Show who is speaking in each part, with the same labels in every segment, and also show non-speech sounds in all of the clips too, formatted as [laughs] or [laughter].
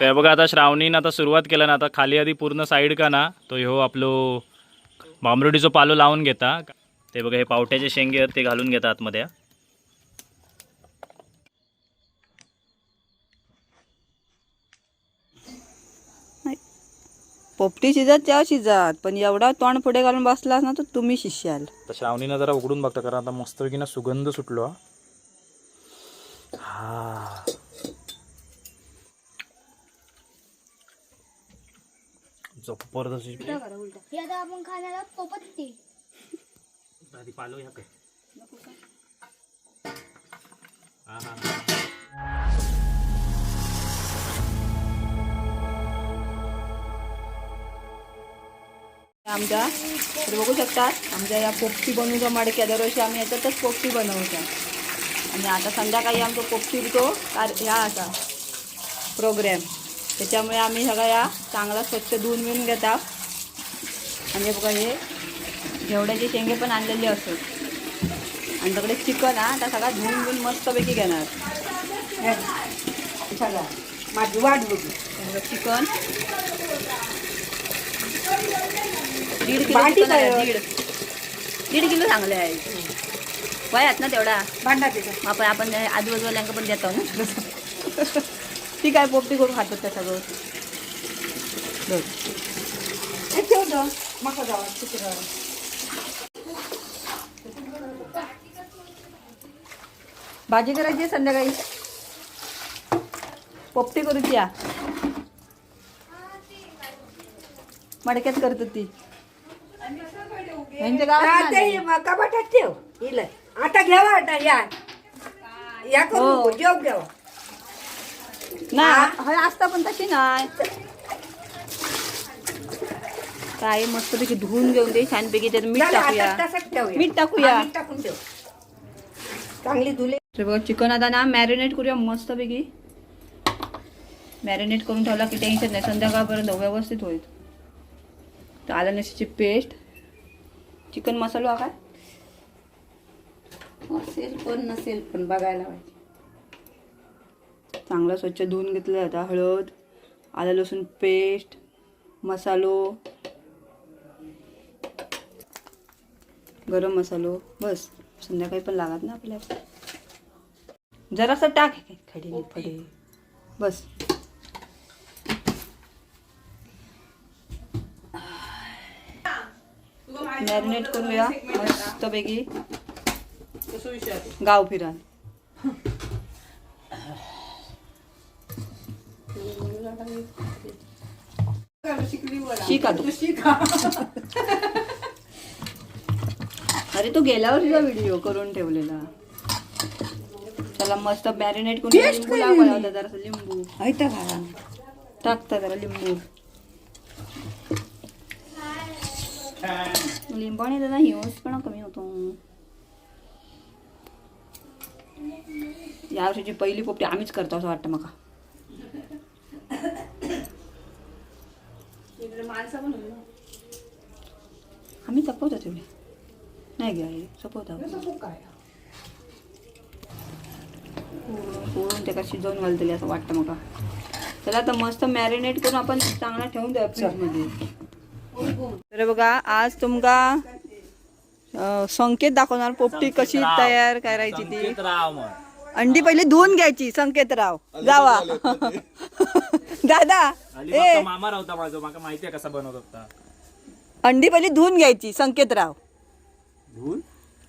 Speaker 1: ते बघा आता श्रावणीनं आता सुरुवात केला ना आता खाली आधी पूर्ण साईड का ना तो ह्यो आपलो बांबरुडीचो पालो लावून घेता. ते बघा हे पावट्याचे शेंगे ते घालून घेता आतमध्ये.
Speaker 2: पोपटी शिजत त्या शिजत पण एवढा तोंड पुढे घालून बसलास ना तर तुम्ही शिष्याल
Speaker 1: तर श्रावणीनं जरा उघडून बघता कारण आता मस्तपैकी ना सुगंध सुटलो. हा. हे
Speaker 3: आता आपण खाण्याला पोपत्ती
Speaker 1: आधी पालो ह्या काय? हा, हा.
Speaker 2: आमच्या तर बघू शकतात आमच्या या पोपटी बनवूचा मडक्या दरवर्षी आम्ही याच्यातच पोपटी बनवतो. आणि आता संध्याकाळी आमचा पोपटीचो कार ह्या असा प्रोग्रॅम त्याच्यामुळे आम्ही सगळा या चांगला स्वच्छ धुवून बिवून घेतात आणि बघा हे घेवड्याचे शेंगे पण आणलेले असत आणि सगळे चिकन हा आता सगळा धुवून बिवून मस्तपैकी घेणार.
Speaker 4: माझी वाट बघू.
Speaker 2: चिकन. दीड किलो चिकन आहे? दीड. दीड किलो चांगले आहे. वयात ना तेवढा.
Speaker 4: भांडा
Speaker 2: आपण आपण आजूबाजूवाल्यांका पण देतो ना. ती काय पोपटी करून खातात त्या सगळं.
Speaker 4: हे.
Speaker 2: भाजी करायची आहे संध्याकाळी? पोपटी करूची या. मडक्यात करत ती यांच्या गावात
Speaker 4: ते
Speaker 2: नाही.
Speaker 4: म- कपाटात ठेव. इल. आता घ्यावा आता या. या करू
Speaker 2: हो.
Speaker 4: जेव घ्यावा
Speaker 2: हय असता पण तशी नाही. काय मस्तपैकी धुवून घेऊन दे छानपैकी त्यात मीठ टाकूया. मीठ टाकूया.
Speaker 4: मीठ टाकून ठेव. चांगली धुले.
Speaker 2: तर बघा चिकन आता ना मॅरिनेट करूया मस्तपैकी. मॅरिनेट करून ठेवला की टेन्शन नाही. संध्याकाळपर्यंत व्यवस्थित होईल. तर आलं नशीची पेस्ट चिकन मसाला काय?
Speaker 4: असेल पण नसेल पण बघायला पाहिजे.
Speaker 2: चांगला स्वच्छ धुवून घेतलं आता हळद आलं लसूण पेस्ट मसालो. गरम मसालो. बस. संध्याकाळी पण लागत ना आपल्याला. जरासं टाक. खडे फडे बस. मॅरिनेट करूया. मस्तपैकी. गाव फिरा शिका तू. अरे तो गेल्या वर्षीचा व्हिडिओ करून ठेवलेला. त्याला मस्त मॅरिनेट करून लिंबू लावायला होता जरासा लिंबू.
Speaker 4: ऐकता घाला
Speaker 2: टाकता जरा लिंबू. लिंबाने त्याचा हिवस पण कमी होतो. या वर्षीची पहिली पोपटी आम्हीच करतो असं वाटतं मला. आम्ही चपवतो तेवढे नाही घ्या हे चपवता पोळून त्याला शिजवून घालतले असं वाटतं मला. त्याला आता मस्त मॅरिनेट करून आपण चांगला ठेवून द्या फ्रीजमध्ये तर बघा आज तुमका संकेत दाखवणार पोपटी कशी तयार करायची ती.
Speaker 1: मग
Speaker 2: अंडी पहिली धुवून घ्यायची संकेतराव. जावा. [laughs] दादा ए.
Speaker 1: मामा रावता माझा. माका माहिती आहे कसा बनवत होता
Speaker 2: अंडी पहिली धुवून घ्यायची संकेतराव.
Speaker 1: धुवून?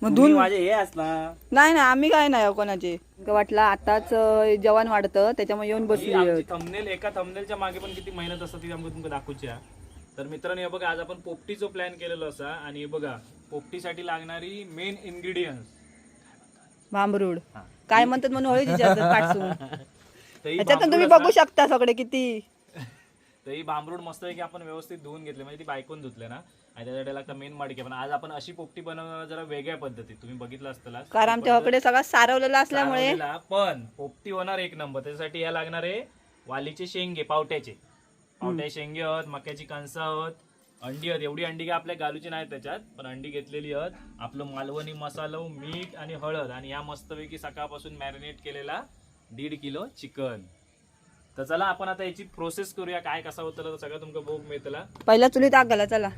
Speaker 2: मग धुवून
Speaker 1: माझे हे असणार
Speaker 2: नाही ना आम्ही काय नाही हो कोणाचे. का वाटलं आताच अं, जेवण वाढतं त्याच्यामुळे येऊन
Speaker 1: ही
Speaker 2: बसली
Speaker 1: आमची थंबनेल एका थंबनेलच्या मागे पण किती मेहनत असतात ती आमका तुमका दाखवची हा. तर मित्रांनो हे बघा आज आपण पोपटीचो प्लॅन केलेलो असा. आणि हे बघा पोपटीसाठी लागणारी मेन इन्ग्रेडियंट
Speaker 2: भांबरूड. काय म्हणतात म्हणून हळू विचारतात पाठसून
Speaker 1: तर [laughs]
Speaker 2: त्याच्यातून तुम्ही बघू शकता सगळे किती. [laughs]
Speaker 1: तर ही भांबरूड मस्त की आपण व्यवस्थित धुवून घेतले म्हणजे ती बायकून धुतले ना. आणि त्याच्यासाठी लागतं मेन मडके पण. आज आपण अशी पोपटी बनवणार जरा वेगळ्या पद्धतीत. तुम्ही बघितलं असतं
Speaker 2: कारण आमच्याकडे सगळा सारवलेला असल्यामुळे.
Speaker 1: पण पोपटी होणार एक नंबर. त्याच्यासाठी या लागणार आहे वालीचे शेंगे पावट्याचे. पावट्याचे शेंगे आहेत मक्याची कणसं आहेत अंडी आहेत. एवढी अंडी काय आपल्या घालूची नाही त्याच्यात पण अंडी घेतलेली आहेत. आपलं मालवणी मसालो मीठ आणि हळद. आणि या मस्तपैकी सकाळपासून मॅरिनेट केलेला दीड किलो चिकन. तर चला आपण आता याची प्रोसेस करूया काय कसा होतं सगळं तुमका बघ मिळतला.
Speaker 2: पहिला चुलीत आग घाला चला.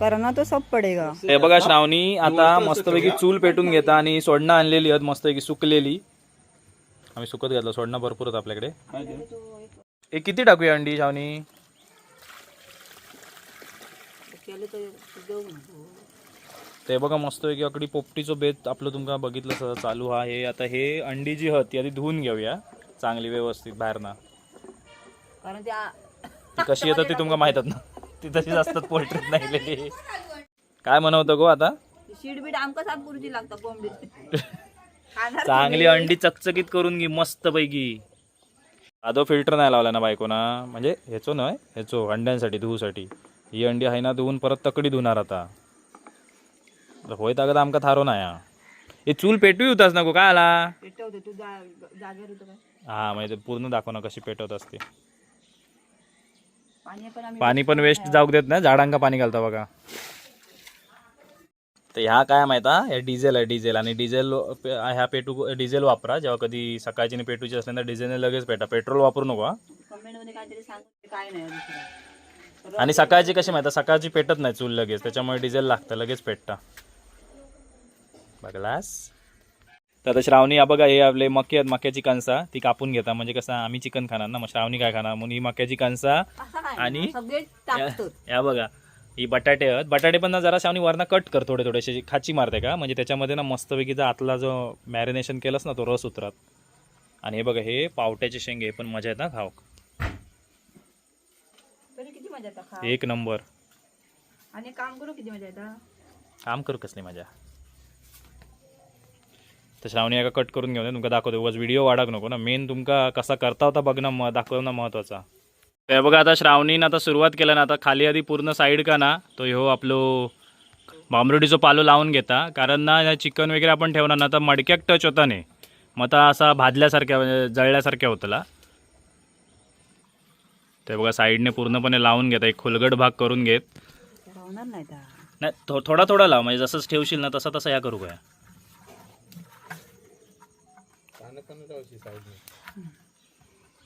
Speaker 2: करना तो सब पडेगा
Speaker 1: हे बघा श्रावणी आता मस्तपैकी चूल पेटून घेता आणि सोडणं आणलेली आहेत मस्तपैकी सुकलेली. आम्ही सुकत घातलं सोडणं भरपूर होतं आपल्याकडे. हे किती टाकूया अंडी श्रावणी? ते बघा मस्तपैकी अकडी पोपटीचं बेत आपलं तुमका बघितलं सगळं चालू आहे आता हे अंडी जी आहेत ती आधी धुवून घेऊया चांगली व्यवस्थित बाहेरना
Speaker 2: कारण त्या
Speaker 1: ती कशी येतात ती तुमका माहितात ना. ती तशीच असतात पोल्ट्रीत नाही काय म्हणवतं गो आता?
Speaker 2: शीड बीड आमका साफ करूची लागता कोंबडीत खाणार
Speaker 1: चांगली अंडी चकचकीत करून घे मस्त पैकी. आदो फिल्टर नाही लावला ना बायको ना म्हणजे ह्याचो नाही ह्याचो अंड्यांसाठी धुवूसाठी ही अंडी आहे ना धुवून परत तकडी धुणार आता. होय तागत आमका थारो नाही हा. हे चूल पेटवी होतास ना गो काय आला?
Speaker 2: पेटवते तू जा जागेवर होतं काय
Speaker 1: हा म्हणजे ते पूर्ण दाखव ना कशी पेटवत असते.
Speaker 2: पाणी पण आम्ही
Speaker 1: पाणी पण वेस्ट जाऊ देत ना झाडांका पाणी घालता बघा. तर ह्या काय माहिता हे? डिझेल आहे डिझेल. आणि डिझेल ह्या पेटू डिझेल वापरा जेव्हा कधी सकाळची आणि पेटूची असल्या तर डिझेलने लगेच पेटा. पेट्रोल वापरू नको हा.
Speaker 2: कमेंटमध्ये काहीतरी सांग काय नाही दुसरं
Speaker 1: आणि सकाळची कशी माहिती सकाळची पेटत नाही चूल लगेच त्याच्यामुळे डिझेल लागतं लगेच पेटता. बघलास तर आता श्रावणी बघा हे आपले मके आहेत मक्याची कणसा. ती कापून घेता. म्हणजे कसं आम्ही चिकन खाणार ना. मग श्रावणी काय खाणार? म्हणून ही मक्याची कणसा आणि-
Speaker 2: नाही. सगळे टाकतो.
Speaker 1: या बघा ही बटाटे आहेत. बटाटे पण ना जरा श्रावणी वरनं कट कर थोडे थोडेसे खाची मारते का? म्हणजे त्याच्यामध्ये ना मस्तपैकी जो आतला जो मॅरिनेशन केलंस ना तो रस उतरात. आणि हे बघा हे पावट्याचे शेंगे हे पण मजा येत ना खाऊ
Speaker 2: तरी किती मजा येतात खा.
Speaker 1: एक नंबर.
Speaker 2: आणि काम करू किती मजा येतात?
Speaker 1: काम करू कसली मजा? तर श्रावणी एका कट करून घेऊन तुमका दाखवतो. उगाच व्हिडिओ वाढाक नको ना. मेन तुमका कसा करता होता बघणं म दाखवणं महत्त्वाचा. ते बघा आता श्रावणीनं आता सुरुवात केला ना आता खाली आधी पूर्ण साईड का ना तो ह्यो आपलो बांबरुडीचो पालो लावून घेता. कारण ना चिकन वगैरे आपण ठेवणार ना तर मडक्याक टच होता नाही. मग आता असा भाजल्यासारख्या म्हणजे जळल्यासारख्या होतला. ते बघा साईडने पूर्णपणे लावून घेता. एक खुलगट भाग करून घेत.
Speaker 2: नाही
Speaker 1: थोडा थोडा लाव. म्हणजे जसंच ठेवशील ना तसा तसा या करू काय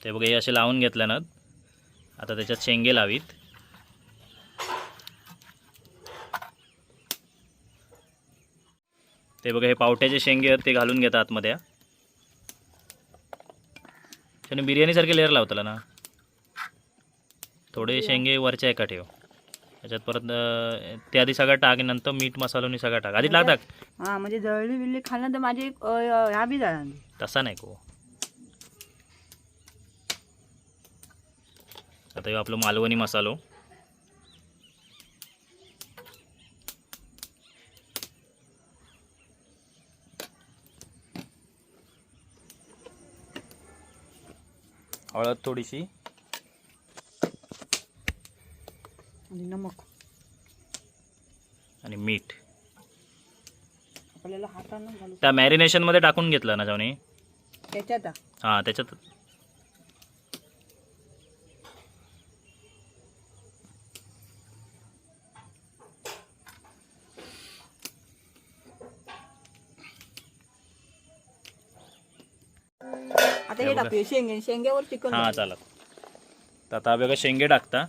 Speaker 1: ते बघा हे असे लावून घेतल्या ना आता त्याच्यात शेंगे लावीत. ते बघा हे पावट्याचे शेंगे आहेत ते घालून घेतात आतमध्ये. त्याने बिर्याणीसारखे लेअर लावताला ना. थोडे शेंगे वरच्या एका ठेव. त्याच्यात परत ते आधी सगळं टाक नंतर मीठ मसालोनी सगळं टाक. आधी टाक टाक.
Speaker 2: हा म्हणजे जळली बिळली खाल्लं तर माझी ह्या बी जाणार
Speaker 1: तसा नाही को. आता आपलं मालवणी मसालो. हळद थोडीशी.
Speaker 2: आणि नमक.
Speaker 1: आणि मीठ.
Speaker 2: आपल्याला हातानं घालू
Speaker 1: त्या मॅरिनेशनमध्ये टाकून घेतलं ना जाऊन
Speaker 2: त्याच्यात? हा.
Speaker 1: त्याच्यात.
Speaker 2: आता हे टाकूया शेंगे शेंग्यावर चिकन
Speaker 1: हां चालत तर आता बघा शेंगे टाकता.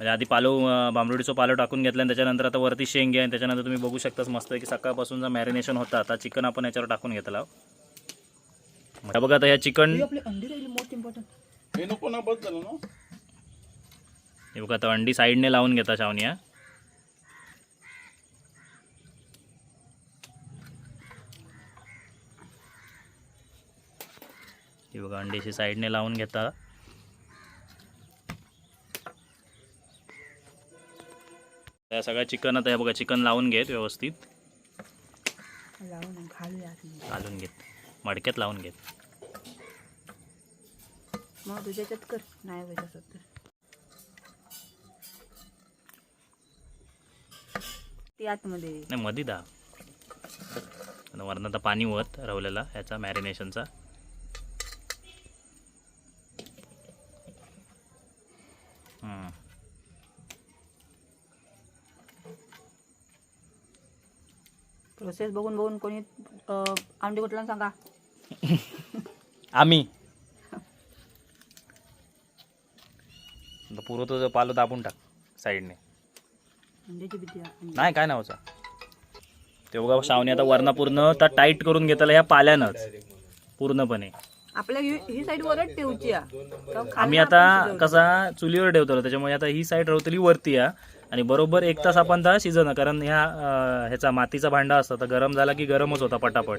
Speaker 1: म्हणजे आधी पालो अं, बांबरुडीचं पालो टाकून घेतला आणि त्याच्यानंतर आता वरती शेंगे आणि त्याच्यानंतर तुम्ही बघू शकताच मस्त की सकाळपासून जर मॅरिनेशन होता. आता चिकन आपण याच्यावर टाकून घेतला. आता बघा आता ह्या चिकन
Speaker 2: आपली अंडी राहिली मोस्ट इम्पॉर्टंट
Speaker 1: हे बघा आता अंडी साईडने लावून घेता शावनिया हे. बघा अंडीशी साईडने लावून घेता. त्या सगळ्या चिकन आता हे बघा चिकन लावून घेत व्यवस्थित. घालून घेत. मडक्यात लावून घेत.
Speaker 2: मग तुझ्या याच्यात कर नाही असं तर. ती आतमध्ये.
Speaker 1: नाही मधी दा. वरनं आता पाणी होत रवलेला ह्याचा मॅरिनेशनचा.
Speaker 2: प्रोसेस बघून बघून कोणी आमडी कुठला सांगा?
Speaker 1: आम्ही. पुरं जो पालो दाबून टाक साईडने. नाही काय नावाचा? ते बघा श्रावणी आता वरना पूर्ण तर टाईट करून घेतला ह्या पाल्यानंच पूर्णपणे.
Speaker 2: आपल्या ही साईड वर ठेवची
Speaker 1: आम्ही आता कसा चुलीवर ठेवतो त्याच्यामुळे आता ही साईड रवतली वरती या आणि बरोबर एक तास आपण त्या शिजवणं कारण ह्या ह्याचा मातीचा भांडा असतो तर गरम झाला की गरमच होता पटापट.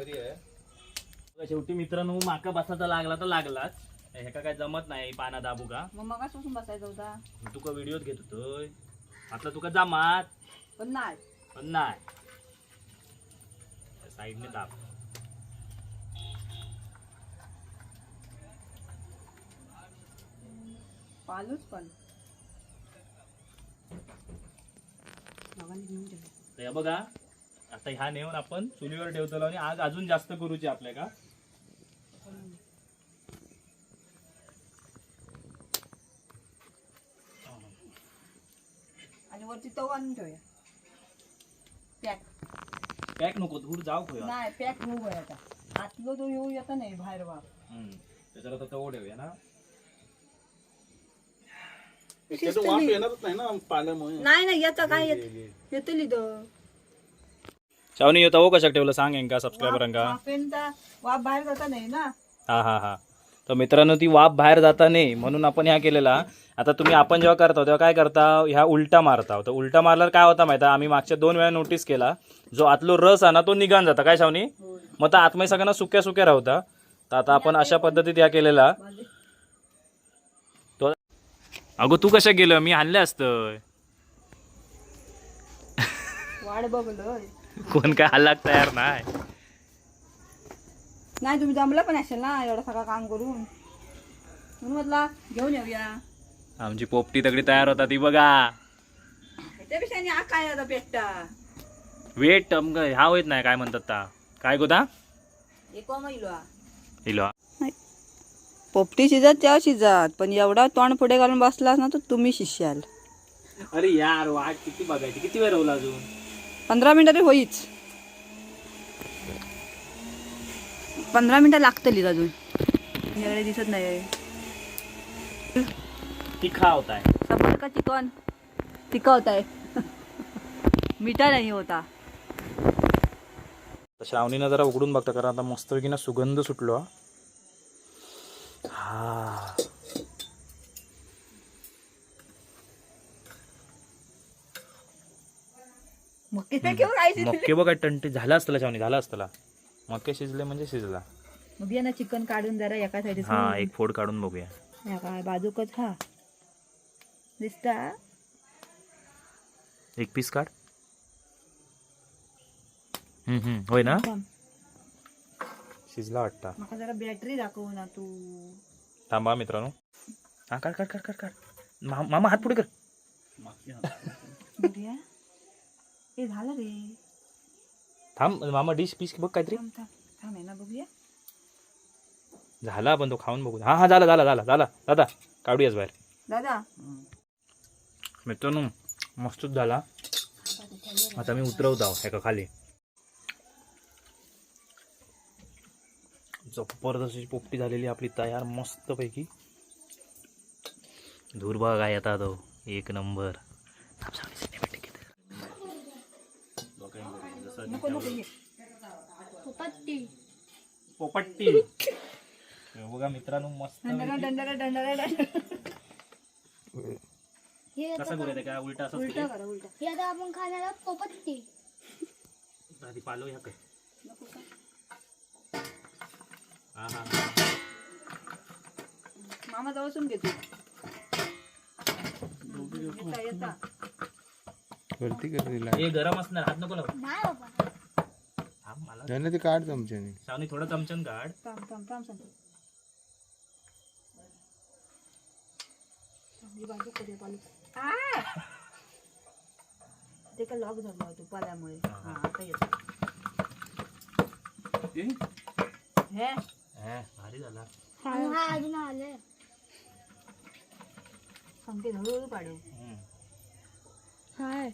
Speaker 1: शेवटी मित्रांनो माका बसायचा लागला तर लागलाच. ह्याका काय जमत नाही पाना दाबू का?
Speaker 2: मग बसायचा होता.
Speaker 1: तुका व्हिडिओत घेत होतोय? आता तुका जमात?
Speaker 2: पण नाही.
Speaker 1: पण नाही. साईडने दाब.
Speaker 2: पालूच पण दोघांनी घेऊन ठेव.
Speaker 1: तर बघा आता ह्या नेऊन आपण चुलीवर ठेवतो आणि आग अजून जास्त करूची आपल्या का?
Speaker 2: आणि वरती तव आणून ठेवूया. पॅक.
Speaker 1: पॅक नको दूर जाऊ खोया.
Speaker 2: नाही पॅक होऊ आता. आतलो तो येऊ येता नाही बाहेर वा
Speaker 1: त्याच्याला तर तवो ठेवूया ना.
Speaker 5: त्याचं वाफ येणारच नाही ना पाण्यामुळे.
Speaker 2: नाही नाही येतं काय येत? येतली
Speaker 1: शावनी येतो हो कशाक ठेवलं? सांग का सबस्क्रायबरांका
Speaker 2: वाफेंचा वाफ बाहेर जाता नाही ना?
Speaker 1: हा हा हा. तर मित्रांनो ती वाफ बाहेर जाता नाही म्हणून आपण ह्या केलेला. आता तुम्ही आपण जेव्हा करता तेव्हा काय करता? ह्या उलटा मारता. तर उलटा मारल्यावर काय होता माहिती? आम्ही मागच्या दोन वेळा नोटीस केला. जो आतलो रस आहे ना तो निघान जाता. काय शावनी मग तर आतमध्ये सगळ्यांना सुक्या सुक्या राहता. तर आता आपण अशा पद्धतीत ह्या केलेला. तो अगो तू कशा गेलं? मी आणले असतं.
Speaker 2: वाढ
Speaker 1: कोण काय हल्लाक तयार नाही.
Speaker 2: नाही तुम्ही जमलं पण असेल ना एवढं सगळं काम करून. म्हणून म्हटलं घेऊन येऊया.
Speaker 1: आमची पोपटी तगडी तयार होता ती बघा.
Speaker 2: त्यापेक्षा आणि हा काय पेटता
Speaker 1: वेट ह्या होत नाही काय म्हणतात ता. काय गोदा
Speaker 2: एक
Speaker 1: हिलो
Speaker 2: पोपटी शिजत त्या शिजत. पण एवढा तोंड पुढे घालून बसलास ना तर तुम्ही शिष्याल
Speaker 1: अरे यार वाट किती बघायची. किती वेळ राहला अजून?
Speaker 2: पंधरा मिनिटं तरी होईच. पंधरा मिनिटं लागतली अजून. यावेळी दिसत नाही
Speaker 1: तिखा होताय
Speaker 2: समोर का चिकन तिखा होत आहे मिठा नाही होता.
Speaker 1: श्रावणीनं जरा उघडून बघता कारण आता मस्तपैकी ना सुगंध सुटलो. हा. हा. मक्के बघा टंटी झाला असतला श्रावणी झाला असतला. मक्के शिजले म्हणजे शिजला.
Speaker 2: मग ये ना चिकन काढून जरा एका साईड
Speaker 1: हा एक फोड काढून बघूया.
Speaker 2: काय बाजूकच हा. दिसता?
Speaker 1: एक पीस काढ. हम्म हम्म होय ना?
Speaker 2: थांब.
Speaker 1: शिजला वाटता.
Speaker 2: माका जरा बॅटरी दाखव ना तू.
Speaker 1: थांबा मित्रांनो. हा काढ काढ काढ काढ काढ. मा- मामा हात पुढे कर.
Speaker 2: बघूया हे झालं रे.
Speaker 1: थांब मामा डिश पीस बघ काहीतरी.
Speaker 2: थांब थांब थांब आहे ना बघूया.
Speaker 1: झाला पण तो खाऊन बघू हा हा झाला झाला झाला झाला. दादा काढूयाच बाहेर.
Speaker 2: दादा.
Speaker 1: मित्रांनो मस्तच झाला. आता मी उतरवत आहो एका खाली. जबरदस्त अशी पोपटी झालेली आपली तयार मस्तपैकी. धूर बघा काय येतात तो. एक नंबर.
Speaker 3: पोपट्टी.
Speaker 1: बघा मित्रांनो मस्त
Speaker 3: हे आता
Speaker 1: कसा करूया काय उलटा असं
Speaker 2: उलटा करा उलटा.
Speaker 3: हे आता आपण खाणार आहोत पोपट्टी.
Speaker 1: आधी पालो ह्या काय?
Speaker 2: मामा जवळसून घेतो. येता येता.
Speaker 5: वरती कर तिला
Speaker 1: हे गरम असणार हात नको लावू.
Speaker 3: नाही बाबा.
Speaker 1: थांब मला
Speaker 5: त्याने ते काढ चमच्याने.
Speaker 1: सावनी थोडं चमचन काढ.
Speaker 2: थांब थांब थांब सांग ही बाजू करूया पालू आ! ते का लॉक झालं होतं पाल्यामुळे हा. आता येतो. हे?
Speaker 1: हे, भारी झाला.
Speaker 3: हा अजून आले
Speaker 2: सांगते हळूहळू पाडू.
Speaker 1: हम्म.
Speaker 3: हाय.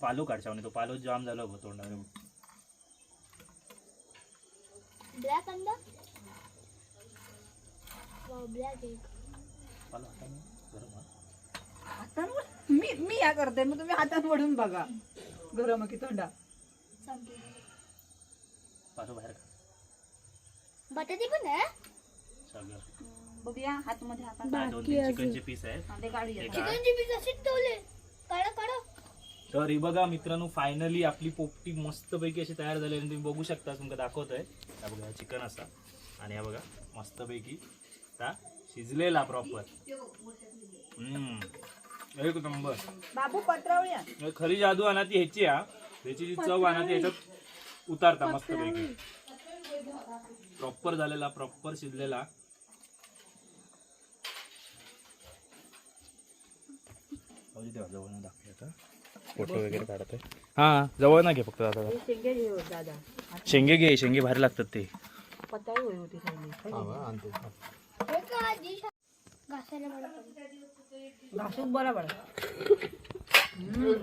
Speaker 1: पालो काढ शावनी तो पालो जाम झाला बघ तोंडावर.
Speaker 3: ब्लॅक अंडा ब्लॅक
Speaker 1: पालो गरम हा.
Speaker 2: हातांवर मी मी या करते मग तुम्ही हातात वडून बघा. गरम की थंडा
Speaker 1: पाठव बाहेर का
Speaker 3: बटाटे पण आहे?
Speaker 1: सगळं.
Speaker 2: बघूया हातमध्ये हातात
Speaker 1: काय दोन तीन चिकनचे पीस आहेत.
Speaker 2: ते गाडी आहे.
Speaker 1: काढ.
Speaker 3: चिकनची पीस अशीच ठेवले. काढा काढा.
Speaker 1: तर ही बघा मित्रांनो फायनली आपली पोपटी मस्तपैकी अशी तयार झाली आणि तुम्ही बघू शकता तुमका दाखवतोय. हा बघा हा चिकन असा. आणि हा बघा मस्तपैकी आता शिजलेला प्रॉपर एक नंबर
Speaker 2: बाबू पत्रावळी
Speaker 1: खरी जादू आणा ती ह्याची हा. ह्याची जी चव आणा ती ह्याच्यात उतारता मस्तपैकी. प्रॉपर झालेला प्रॉपर शिजलेला. फोटो वगैरे काढत आहे. हा जवळ ना घे फक्त
Speaker 2: हे शेंगे घे हो, दादा.
Speaker 1: शेंगे घे शेंगे भारी लागतात ते.
Speaker 3: हे
Speaker 2: बरा बरा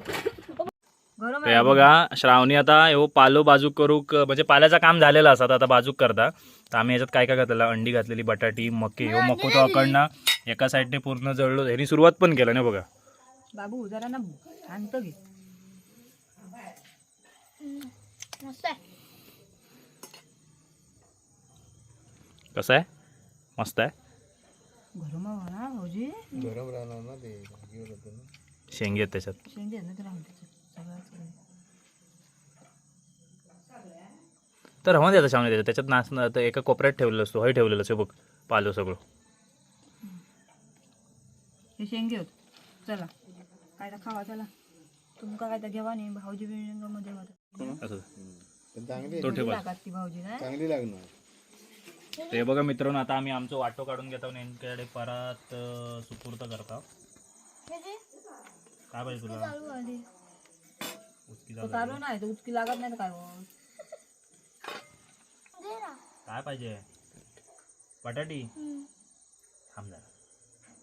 Speaker 1: तर या बघा श्रावणी आता हो पालो बाजूक करूक म्हणजे पाल्याचं काम झालेलं असतात आता बाजूक करता. तर आम्ही याच्यात काय काय घातलेलं? अंडी घातलेली बटाटी मके हो मको तो अकडना एका साईडने पूर्ण जळलो. ह्यांनी सुरुवात पण केलं ना बघा.
Speaker 2: बाबू जरा ना शांत घे.
Speaker 1: कसं आहे? मस्त आहे.
Speaker 2: गरम
Speaker 5: राहणार.
Speaker 1: शेंगे आहेत त्याच्यात.
Speaker 2: शेंगे आहेत ना ते राहून.
Speaker 1: तर राहून द्यायचं श्रावणी त्याच्यात त्याच्यात नाचणं तर एका कोपऱ्यात ठेवलेलं असतो. हे ठेवलेलं असतो. बघ पालो सगळं.
Speaker 2: हे शेंगे होत चला. काय तर खावा चला. तुमका काय तर घेवा नाही भाऊजी
Speaker 1: असं.
Speaker 5: पण चांगली
Speaker 1: तो ठेवा.
Speaker 2: लागत ती भाऊजी ना
Speaker 5: चांगली लागणार.
Speaker 1: ते बघा मित्रांनो आता आम्ही आमचं वाटो काढून घेतो आणि यांच्याकडे परत अं, सुपूर्त करता. काय पाहिजे तुला?
Speaker 3: चालू आली
Speaker 1: उचकी
Speaker 2: तो
Speaker 1: झालं.
Speaker 2: चालू नाही तो उचकी लागत नाही तर काय होत.
Speaker 3: दे ना
Speaker 1: काय पाहिजे? बटाटी?
Speaker 3: हम्म.
Speaker 1: थांब जरा.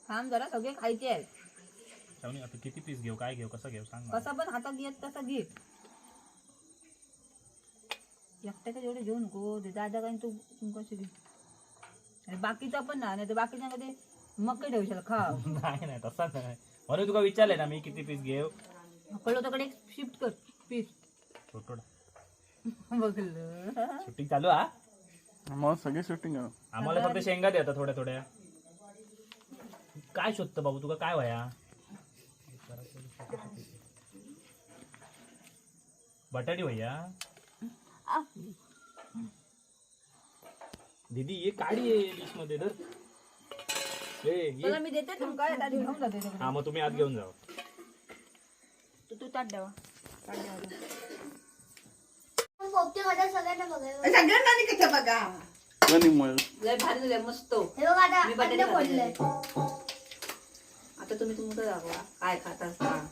Speaker 2: थांब जरा सगळे खायचे आहेत.
Speaker 1: आता किती पीस घेऊ काय घेऊ कसं घेऊ सांग मला.
Speaker 2: कसा पण हातात घेत तसा घे. एकट्याचं जेवढे घेऊ नको ते दादा काही तू तू कशी घे? आणि बाकीचा पण ना नाही तर बाकीच्या मध्ये मक्के ठेवशाल खा. [laughs]
Speaker 1: नाही नाही तसा नाही. म्हणून तुका विचारले ना मी किती पीस घेऊ?
Speaker 2: कळलं त्याकडे शिफ्ट कर पीस बघलं.
Speaker 1: शूटिंग चालू हा?
Speaker 5: मग सगळी शूटिंग
Speaker 1: आम्हाला फक्त शेंगा द्या आता थोड्या थोड्या. काय शोधतं बाबू तुका काय वया बटाटी भैया दीदी ये काढी आहे डिशमध्ये तर ए, ये.
Speaker 2: चला मी देते तुमका काय दादी घेऊन जाते
Speaker 1: हा मग तुम्ही आत घेऊन जावा.
Speaker 2: तू तू ताट द्यावा ताट द्यावा
Speaker 3: पण पोपटी खाता सगळ्यांना बघायला
Speaker 4: सगळ्यांना नाही कसं बघा
Speaker 2: लय भारी झालंय मस्त.
Speaker 3: हे बघ आता
Speaker 2: मी बटाटे
Speaker 3: अंडे
Speaker 2: खाते.
Speaker 3: फोडले
Speaker 2: आता तुम्ही तुमचं दाखवा. काय खात असता